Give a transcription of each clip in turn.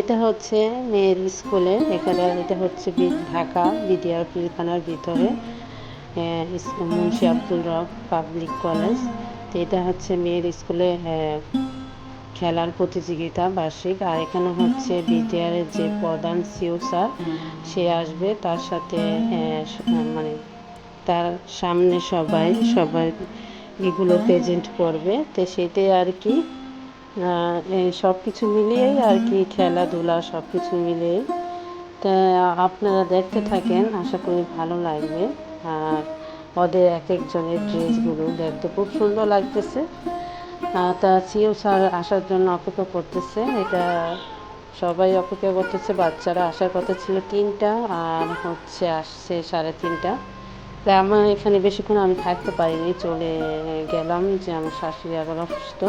এটা হচ্ছে মেয়ের স্কুলে। এখানে এটা হচ্ছে ঢাকা বিডিআর পিলখানার ভিতরে মুন্সি আব্দুল রব পাবলিক কলেজ। তো এটা হচ্ছে মেয়ের স্কুলে খেলার প্রতিযোগিতা বার্ষিক। আর এখানে হচ্ছে বিডিআর এর যে প্রধান সিও স্যার, সে আসবে। তার সাথে মানে তার সামনে সবাই সবাই এগুলো প্রেজেন্ট করবে। তো সেটাই আর কি সব কিছু মিলিয়েই আর কি খেলাধুলা সব কিছু মিলিয়ে তা আপনারা দেখতে থাকেন, আশা করি ভালো লাগবে। আর ওদের এক একজনের ড্রেসগুলো দেখতে খুব সুন্দর লাগতেছে। তা সিও স্যার আসার জন্য অপেক্ষা করতেছে। এটা সবাই অপেক্ষা করতেছে, বাচ্চারা আসার কথা ছিল তিনটা আর হচ্ছে আসছে সাড়ে তিনটা। তাই আমার এখানে বেশিক্ষণ আমি থাকতে পারিনি, চলে গেলাম যে আমার শাশুড়ি আবার অসুস্থ।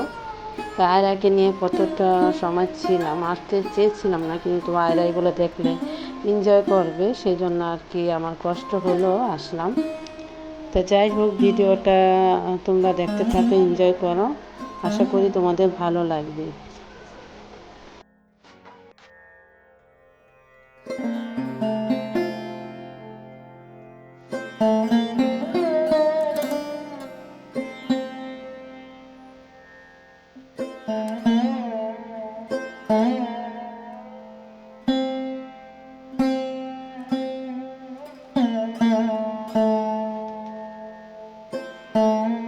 তা আয়রাকে নিয়ে কতটা সময় ছিলাম, আসতে চেয়েছিলাম না, কিন্তু আয়রা এগুলো দেখলে এনজয় করবে সেই জন্য আর কি আমার কষ্ট হলো, আসলাম। তো যাই হোক, ভিডিওটা তোমরা দেখতে থাকো এনজয় করো। আশা করি তোমাদের ভালো লাগবে। Música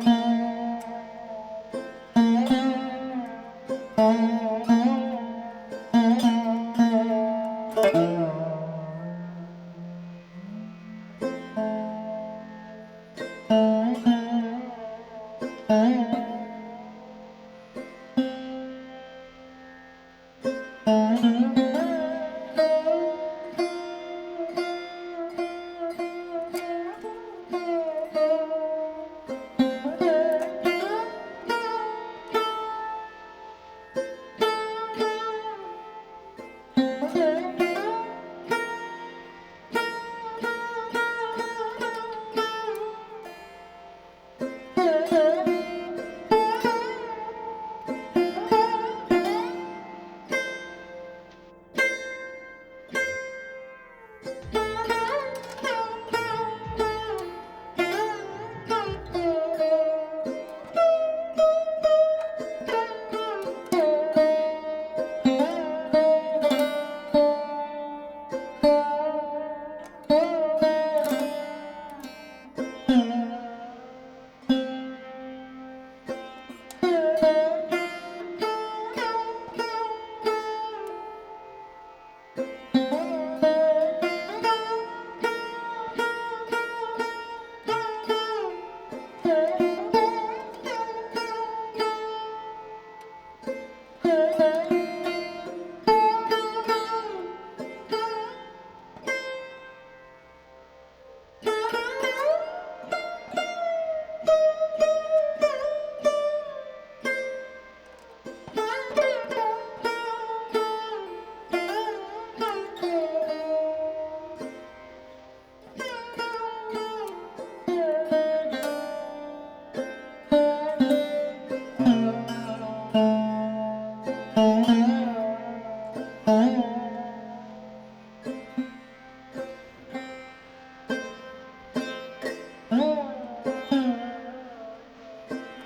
Mm-hmm.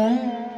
Oh.